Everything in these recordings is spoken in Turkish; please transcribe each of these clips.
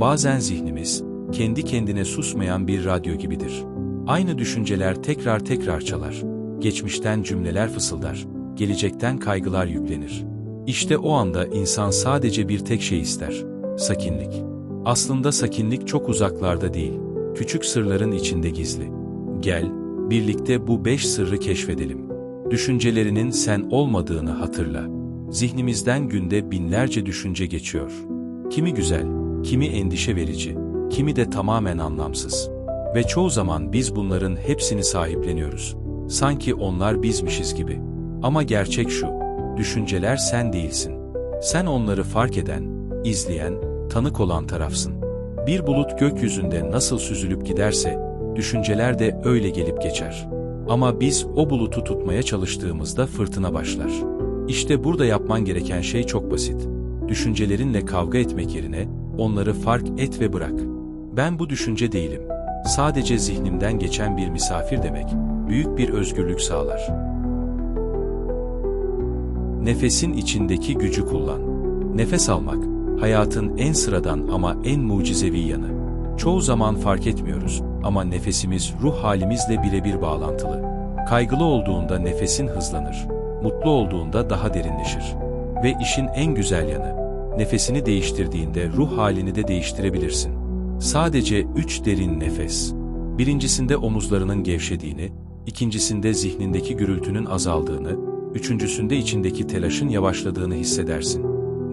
Bazen zihnimiz, kendi kendine susmayan bir radyo gibidir. Aynı düşünceler tekrar tekrar çalar. Geçmişten cümleler fısıldar. Gelecekten kaygılar yüklenir. İşte o anda insan sadece bir tek şey ister. Sakinlik. Aslında sakinlik çok uzaklarda değil. Küçük sırların içinde gizli. Gel, birlikte bu beş sırrı keşfedelim. Düşüncelerinin sen olmadığını hatırla. Zihnimizden günde binlerce düşünce geçiyor. Kimi güzel, kimi endişe verici, kimi de tamamen anlamsız. Ve çoğu zaman biz bunların hepsini sahipleniyoruz. Sanki onlar bizmişiz gibi. Ama gerçek şu, düşünceler sen değilsin. Sen onları fark eden, izleyen, tanık olan tarafsın. Bir bulut gökyüzünde nasıl süzülüp giderse, düşünceler de öyle gelip geçer. Ama biz o bulutu tutmaya çalıştığımızda fırtına başlar. İşte burada yapman gereken şey çok basit. Düşüncelerinle kavga etmek yerine onları fark et ve bırak. Ben bu düşünce değilim. Sadece zihnimden geçen bir misafir demek, büyük bir özgürlük sağlar. Nefesin içindeki gücü kullan. Nefes almak, hayatın en sıradan ama en mucizevi yanı. Çoğu zaman fark etmiyoruz ama nefesimiz ruh halimizle birebir bağlantılı. Kaygılı olduğunda nefesin hızlanır, mutlu olduğunda daha derinleşir. Ve işin en güzel yanı, nefesini değiştirdiğinde ruh halini de değiştirebilirsin. Sadece üç derin nefes. Birincisinde omuzlarının gevşediğini, ikincisinde zihnindeki gürültünün azaldığını, üçüncüsünde içindeki telaşın yavaşladığını hissedersin.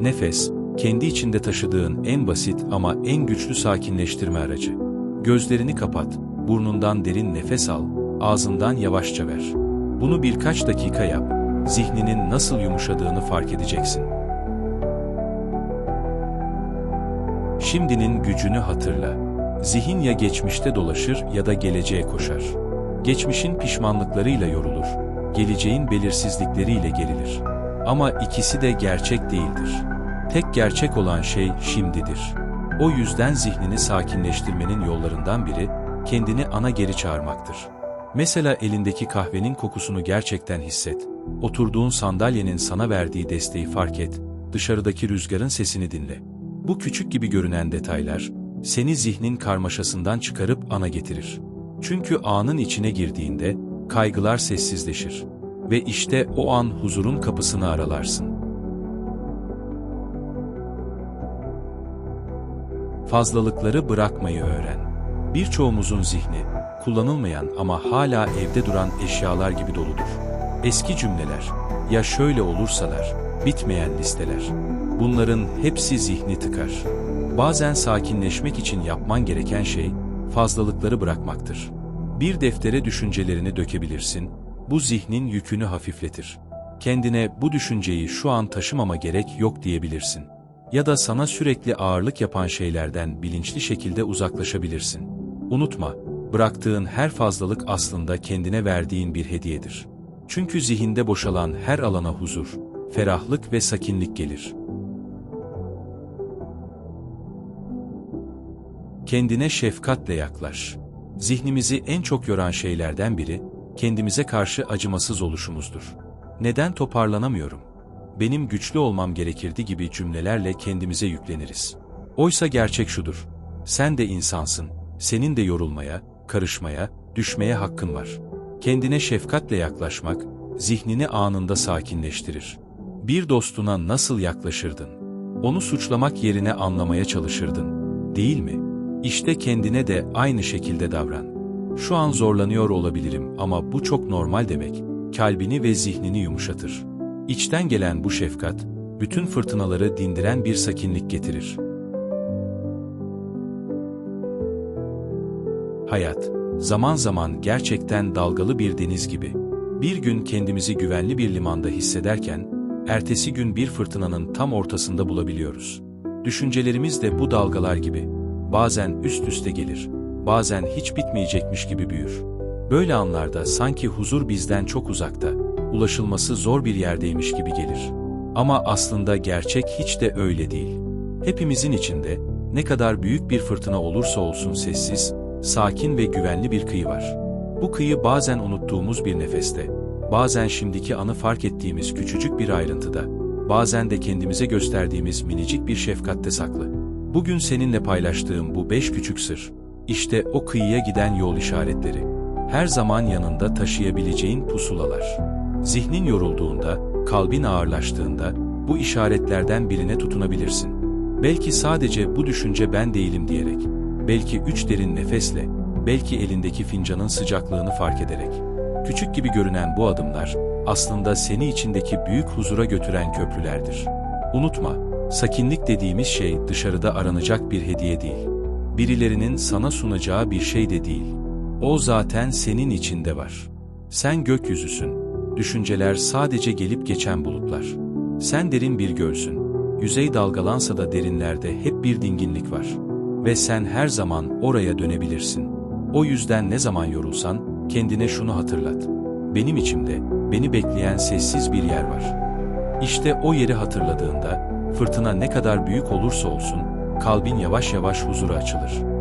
Nefes, kendi içinde taşıdığın en basit ama en güçlü sakinleştirme aracı. Gözlerini kapat, burnundan derin nefes al, ağzından yavaşça ver. Bunu birkaç dakika yap, zihninin nasıl yumuşadığını fark edeceksin. Şimdinin gücünü hatırla. Zihin ya geçmişte dolaşır ya da geleceğe koşar. Geçmişin pişmanlıklarıyla yorulur, geleceğin belirsizlikleriyle gerilir. Ama ikisi de gerçek değildir. Tek gerçek olan şey şimdidir. O yüzden zihnini sakinleştirmenin yollarından biri, kendini ana geri çağırmaktır. Mesela elindeki kahvenin kokusunu gerçekten hisset. Oturduğun sandalyenin sana verdiği desteği fark et. Dışarıdaki rüzgarın sesini dinle. Bu küçük gibi görünen detaylar, seni zihnin karmaşasından çıkarıp ana getirir. Çünkü anın içine girdiğinde, kaygılar sessizleşir. Ve işte o an huzurun kapısını aralarsın. Fazlalıkları bırakmayı öğren. Birçoğumuzun zihni, kullanılmayan ama hala evde duran eşyalar gibi doludur. Eski cümleler, ya şöyle olursalar, bitmeyen listeler. Bunların hepsi zihni tıkar. Bazen sakinleşmek için yapman gereken şey, fazlalıkları bırakmaktır. Bir deftere düşüncelerini dökebilirsin, bu zihnin yükünü hafifletir. Kendine bu düşünceyi şu an taşımama gerek yok diyebilirsin. Ya da sana sürekli ağırlık yapan şeylerden bilinçli şekilde uzaklaşabilirsin. Unutma, bıraktığın her fazlalık aslında kendine verdiğin bir hediyedir. Çünkü zihinde boşalan her alana huzur, ferahlık ve sakinlik gelir. Kendine şefkatle yaklaş. Zihnimizi en çok yoran şeylerden biri, kendimize karşı acımasız oluşumuzdur. Neden toparlanamıyorum? Benim güçlü olmam gerekirdi gibi cümlelerle kendimize yükleniriz. Oysa gerçek şudur. Sen de insansın. Senin de yorulmaya, karışmaya, düşmeye hakkın var. Kendine şefkatle yaklaşmak, zihnini anında sakinleştirir. Bir dostuna nasıl yaklaşırdın? Onu suçlamak yerine anlamaya çalışırdın. Değil mi? İşte kendine de aynı şekilde davran. Şu an zorlanıyor olabilirim ama bu çok normal demek. Kalbini ve zihnini yumuşatır. İçten gelen bu şefkat, bütün fırtınaları dindiren bir sakinlik getirir. Hayat, zaman zaman gerçekten dalgalı bir deniz gibi. Bir gün kendimizi güvenli bir limanda hissederken, ertesi gün bir fırtınanın tam ortasında bulabiliyoruz. Düşüncelerimiz de bu dalgalar gibi. Bazen üst üste gelir, bazen hiç bitmeyecekmiş gibi büyür. Böyle anlarda sanki huzur bizden çok uzakta, ulaşılması zor bir yerdeymiş gibi gelir. Ama aslında gerçek hiç de öyle değil. Hepimizin içinde, ne kadar büyük bir fırtına olursa olsun sessiz, sakin ve güvenli bir kıyı var. Bu kıyı bazen unuttuğumuz bir nefeste, bazen şimdiki anı fark ettiğimiz küçücük bir ayrıntıda, bazen de kendimize gösterdiğimiz minicik bir şefkatte saklı. Bugün seninle paylaştığım bu beş küçük sır, işte o kıyıya giden yol işaretleri. Her zaman yanında taşıyabileceğin pusulalar. Zihnin yorulduğunda, kalbin ağırlaştığında, bu işaretlerden birine tutunabilirsin. Belki sadece bu düşünce ben değilim diyerek, belki üç derin nefesle, belki elindeki fincanın sıcaklığını fark ederek. Küçük gibi görünen bu adımlar, aslında seni içindeki büyük huzura götüren köprülerdir. Unutma, sakinlik dediğimiz şey dışarıda aranacak bir hediye değil. Birilerinin sana sunacağı bir şey de değil. O zaten senin içinde var. Sen gökyüzüsün. Düşünceler sadece gelip geçen bulutlar. Sen derin bir göğsün. Yüzey dalgalansa da derinlerde hep bir dinginlik var. Ve sen her zaman oraya dönebilirsin. O yüzden ne zaman yorulsan, kendine şunu hatırlat. Benim içimde, beni bekleyen sessiz bir yer var. İşte o yeri hatırladığında, fırtına ne kadar büyük olursa olsun, kalbin yavaş yavaş huzura açılır.